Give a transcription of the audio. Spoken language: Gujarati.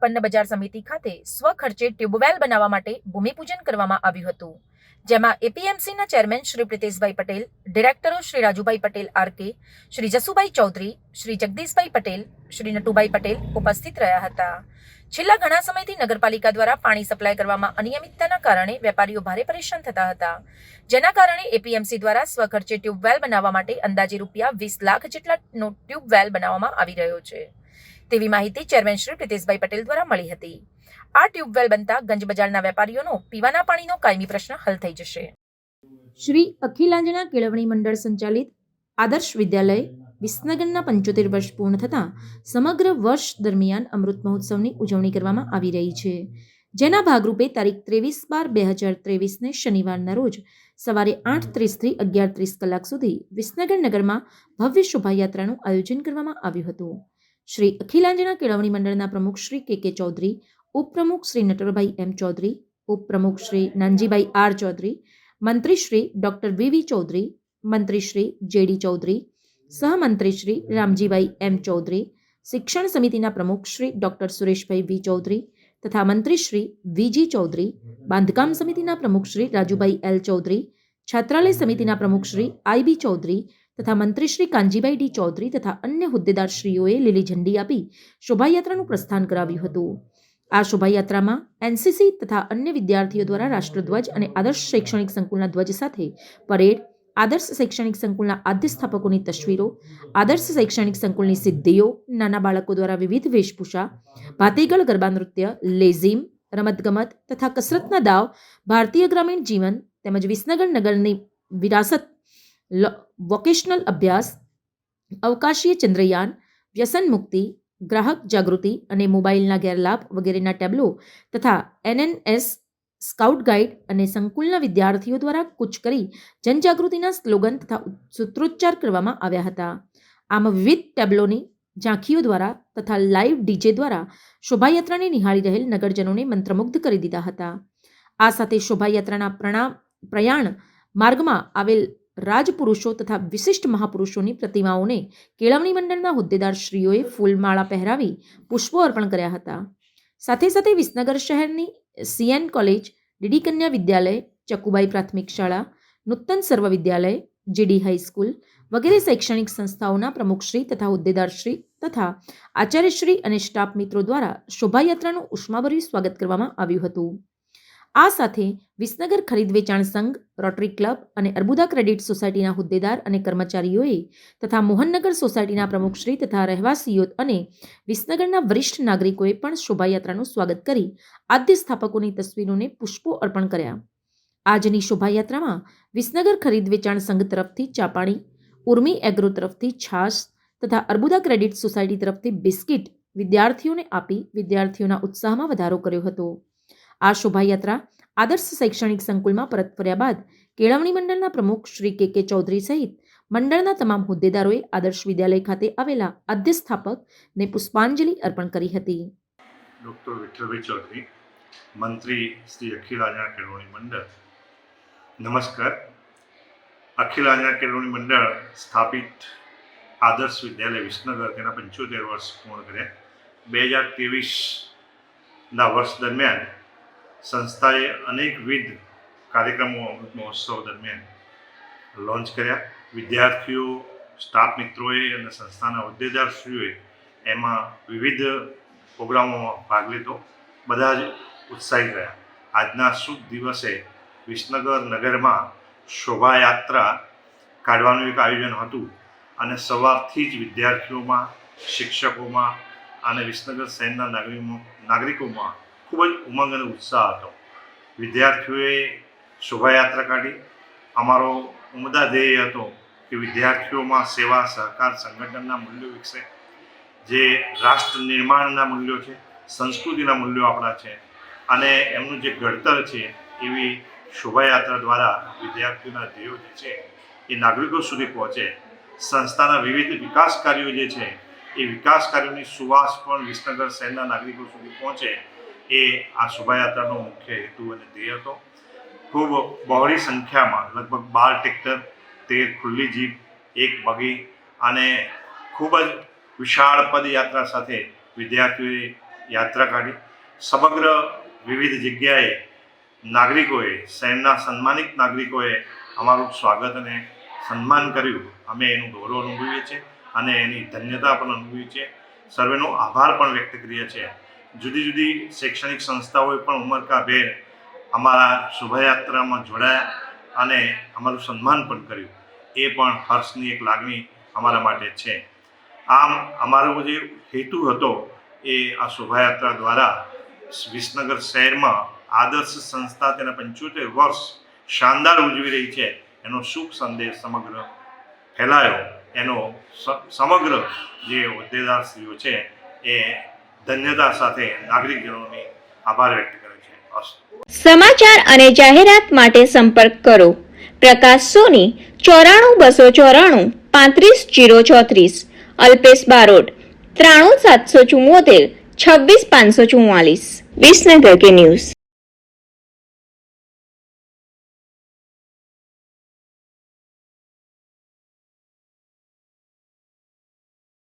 ઉત્પન્ન બજાર સમિતિ ખાતે સ્વખર્ચે ટ્યુબવેલ બનાવવા માટે ભૂમિપૂજન કરવામાં આવ્યું હતું. જેમાં એપીએમસીના ચેરમેન શ્રી પ્રિતેશભાઈ પટેલ, ડિરેક્ટરો શ્રી રાજુભાઈ પટેલ આરકે શ્રી જસુભાઈ ચૌધરી, શ્રી જગદીશભાઈ પટેલ, શ્રી નટુભાઈ પટેલ ઉપસ્થિત રહ્યા હતા. છેલ્લા ઘણા સમયથી નગરપાલિકા દ્વારા પાણી સપ્લાય કરવામાં અનિયમિતતાના કારણે વેપારીઓ ભારે પરેશાન થતા હતા. જેના કારણે એપીએમસી દ્વારા સ્વખર્ચે ટ્યુબવેલ બનાવવા માટે અંદાજે રૂપિયા વીસ લાખ જેટલાનો ટ્યુબવેલ બનાવવામાં આવી રહ્યો છે. તેવી માહિતી ચેરમેન શ્રી પ્રિતેશભાઈ પટેલ દ્વારા મળી હતી. આ ટ્યુબવેલ બનતા ગંજ બજારના વેપારીઓનો પીવાના પાણીનો કાયમી પ્રશ્ન હલ થઈ જશે. શ્રી અખિલાંજના કેળવણી મંડળ સંચાલિત આદર્શ વિદ્યાલય વિસનગરના પંચોતેર વર્ષ પૂર્ણ થતાં સમગ્ર વર્ષ દરમિયાન અમૃત મહોત્સવની ઉજવણી કરવામાં આવી રહી છે. જેના ભાગરૂપે તારીખ ત્રેવીસ બાર બે હજાર ત્રેવીસને શનિવારના રોજ સવારે આઠ ત્રીસથી અગિયાર ત્રીસ કલાક સુધી વિસનગર નગરમાં ભવ્ય શોભાયાત્રાનું આયોજન કરવામાં આવ્યું હતું. શ્રી અખિલાંજના કેળવણી મંડળના પ્રમુખ શ્રી કે કે ચૌધરી, ઉપપ્રમુખ શ્રી નટવરભાઈ એમ ચૌધરી, ઉપપ્રમુખ શ્રી નાનજીભાઈ આર ચૌધરી, મંત્રી શ્રી ડૉક્ટર વીવી ચૌધરી, મંત્રી શ્રી જેડી ચૌધરી, સહમંત્રી શ્રી રામજીભાઈ એમ ચૌધરી, શિક્ષણ સમિતિના પ્રમુખ શ્રી ડૉક્ટર સુરેશભાઈ વી ચૌધરી તથા મંત્રી શ્રી વીજી ચૌધરી, બાંધકામ સમિતિના પ્રમુખ શ્રી રાજુભાઈ એલ ચૌધરી, છાત્રાલય સમિતિના પ્રમુખ શ્રી આઈ બી ચૌધરી તથા મંત્રી શ્રી કાનજીભાઈ ડી ચૌધરી તથા અન્ય હોદ્દેદારશ્રીઓએ લીલી ઝંડી આપી શોભાયાત્રાનું પ્રસ્થાન કરાવ્યું હતું. આ શોભાયાત્રામાં એનસીસી તથા અન્ય વિદ્યાર્થીઓ દ્વારા રાષ્ટ્રધ્વજ અને આદર્શ શૈક્ષણિક સંકુલના ધ્વજ સાથે પરેડ, આદર્શ શૈક્ષણિક સંકુલના આદ્ય સ્થાપકોની તસવીરો, આદર્શ શૈક્ષણિક સંકુલની સિદ્ધિઓ, નાના બાળકો દ્વારા વિવિધ વેશભૂષા, ભાતીગળ ગરબા નૃત્ય, લેઝીમ, રમતગમત તથા કસરતના દાવ, ભારતીય ગ્રામીણ જીવન તેમજ વિસનગર નગરની વિરાસત વોકેશનલ અભ્યાસ, અવકાશીય ચંદ્રયાન, વ્યસન મુક્તિ, ગ્રાહક જાગૃતિ અને મોબાઈલના ગેરલાભ વગેરેના ટેબ્લો તથા એનએનએસ સ્કાઉટ ગાઈડ અને સંકુલના વિદ્યાર્થીઓ દ્વારા કૂચ કરી જનજાગૃતિના સ્લોગન તથા સૂત્રોચ્ચાર કરવામાં આવ્યા હતા. આમ વિવિધ ટેબ્લોની ઝાંખીઓ દ્વારા તથા લાઈવ ડીજે દ્વારા શોભાયાત્રાને નિહાળી રહેલ નગરજનોને મંત્રમુગ્ધ કરી દીધા હતા. આ સાથે શોભાયાત્રાના પ્રણામ, પ્રયાણ માર્ગમાં આવેલ રાજપુરુષો તથા વિશિષ્ટ મહાપુરુષોની પ્રતિમાઓને કેળવણી મંડળના હોદ્દેદારશ્રીઓએ ફૂલમાળા પહેરાવી પુષ્પો અર્પણ કર્યા હતા. સાથે સાથે વિસનગર શહેરની સીએન કોલેજ, ડીડી કન્યા વિદ્યાલય, ચકુબાઈ પ્રાથમિક શાળા, નૂતન સર્વ વિદ્યાલય, જીડી હાઈસ્કૂલ વગેરે શૈક્ષણિક સંસ્થાઓના પ્રમુખશ્રી તથા હોદ્દેદારશ્રી તથા આચાર્યશ્રી અને સ્ટાફ મિત્રો દ્વારા શોભાયાત્રાનું ઉષ્માભર્યું સ્વાગત કરવામાં આવ્યું હતું. આ સાથે વિસનગર ખરીદ વેચાણ સંઘ રોટરી ક્લબ અને અર્બુદા ક્રેડિટ સોસાયટીના હોદ્દેદાર અને કર્મચારીઓએ તથા મોહનનગર સોસાયટીના પ્રમુખશ્રી તથા રહેવાસીઓ અને વિસનગરના વરિષ્ઠ નાગરિકોએ પણ શોભાયાત્રાનું સ્વાગત કરી આદ્ય સ્થાપકોની તસવીરોને પુષ્પો અર્પણ કર્યા. આજની શોભાયાત્રામાં વિસનગર ખરીદ વેચાણ સંઘ તરફથી ચાપાણી, ઉર્મી એગ્રો તરફથી છાશ તથા અર્બુદા ક્રેડિટ સોસાયટી તરફથી બિસ્કિટ વિદ્યાર્થીઓને આપી વિદ્યાર્થીઓના ઉત્સાહમાં વધારો કર્યો હતો. આ શોભાયાત્રા આદર્શ શૈક્ષણિક સંકુલમાં પરત ફર્યા બાદ કેળવણી મંડળના પ્રમુખ શ્રી કે કે ચૌધરી સહિત મંડળના તમામ હોદ્દેદારોએ આદર્શ વિદ્યાલય ખાતે આવેલા આદ્ય સ્થાપકને પુષ્પાંજલિ અર્પણ કરી હતી. ડૉક્ટર વિઠ્ઠલભાઈ ચૌધરી, મંત્રી શ્રી અખિલ આજના કેળવણી મંડળ. નમસ્કાર. અખિલ આજના કેળવણી મંડળ સ્થાપિત આદર્શ વિદ્યાલય વિસનગર, તેના પંચોતેર વર્ષ પૂર્ણ કર્યા. બે હજાર ત્રેવીસના વર્ષ દરમિયાન સંસ્થાએ અનેકવિધ કાર્યક્રમો અમૃત મહોત્સવ દરમિયાન લોન્ચ કર્યા. વિદ્યાર્થીઓ, સ્ટાફ મિત્રોએ અને સંસ્થાના હોદ્દેદારશ્રીઓએ એમાં વિવિધ પ્રોગ્રામોમાં ભાગ લીધો. બધા જ ઉત્સાહિત રહ્યા. આજના શુભ દિવસે વિસનગર નગરમાં શોભાયાત્રા કાઢવાનું એક આયોજન હતું અને સવારથી જ વિદ્યાર્થીઓમાં, શિક્ષકોમાં અને વિસનગર શહેરના નાગરિકોમાં ખૂબ જ ઉમંગ અને ઉત્સાહ હતો. વિદ્યાર્થીઓએ શોભાયાત્રા કાઢી. અમારો ઉમદા ધ્યેય હતો કે વિદ્યાર્થીઓમાં સેવા, સહકાર સંગઠનના મૂલ્યો વિકસે. જે રાષ્ટ્ર નિર્માણના મૂલ્યો છે, સંસ્કૃતિના મૂલ્યો આપણા છે અને એમનું જે ઘડતર છે એવી શોભાયાત્રા દ્વારા વિદ્યાર્થીઓના ધ્યેયો જે છે એ નાગરિકો સુધી પહોંચે. સંસ્થાના વિવિધ વિકાસ કાર્યો જે છે એ વિકાસ કાર્યોની સુવાસ પણ વિસનગર શહેરના નાગરિકો સુધી પહોંચે. એ આ શોભાયાત્રાનો મુખ્ય હેતુ અને ધ્યેય હતો. ખૂબ બહોળી સંખ્યામાં, લગભગ બાર ટ્રેક્ટર તેર ખુલ્લી જીપ, એક બગી અને ખૂબ જ વિશાળ પદયાત્રા સાથે વિદ્યાર્થીઓએ યાત્રા કાઢી. સમગ્ર વિવિધ જગ્યાએ નાગરિકોએ, શહેરના સન્માનિત નાગરિકોએ અમારું સ્વાગત અને સન્માન કર્યું. અમે એનું ગૌરવ અનુભવીએ છીએ અને એની ધન્યતા પણ અનુભવીએ છીએ. સર્વેનો આભાર પણ વ્યક્ત કરીએ છીએ. જુદી જુદી શૈક્ષણિક સંસ્થાઓએ પણ ઉમરકાભેર અમારા શોભાયાત્રામાં જોડાયા અને અમારું સન્માન પણ કર્યું. એ પણ હર્ષની એક લાગણી અમારા માટે છે. આમ, અમારો જે હેતુ હતો એ આ શોભાયાત્રા દ્વારા વિસનગર શહેરમાં આદર્શ સંસ્થા તેના પંચોતેર વર્ષ શાનદાર ઉજવી રહી છે. એનો શુભ સંદેશ સમગ્ર ફેલાયો. એનો સમગ્ર જે હોદ્દેદારશ્રીઓ છે એ ધન્યતા સાથે નાગરિકજનોની આભાર વ્યક્ત કરે છે. સમાચાર અને જાહેરાત માટે સંપર્ક કરો. પ્રકાશ સોની, ચોરાણું બસો ચોરાણું, પાંત્રીસ જીરો ચોત્રીસ. અલ્પેશ બારોટ, ત્રાણું સાતસો ચુમ્મોતેર છવ્વીસ પાંચસો ચુમ્માલીસ વિસનગર કે ન્યૂઝ.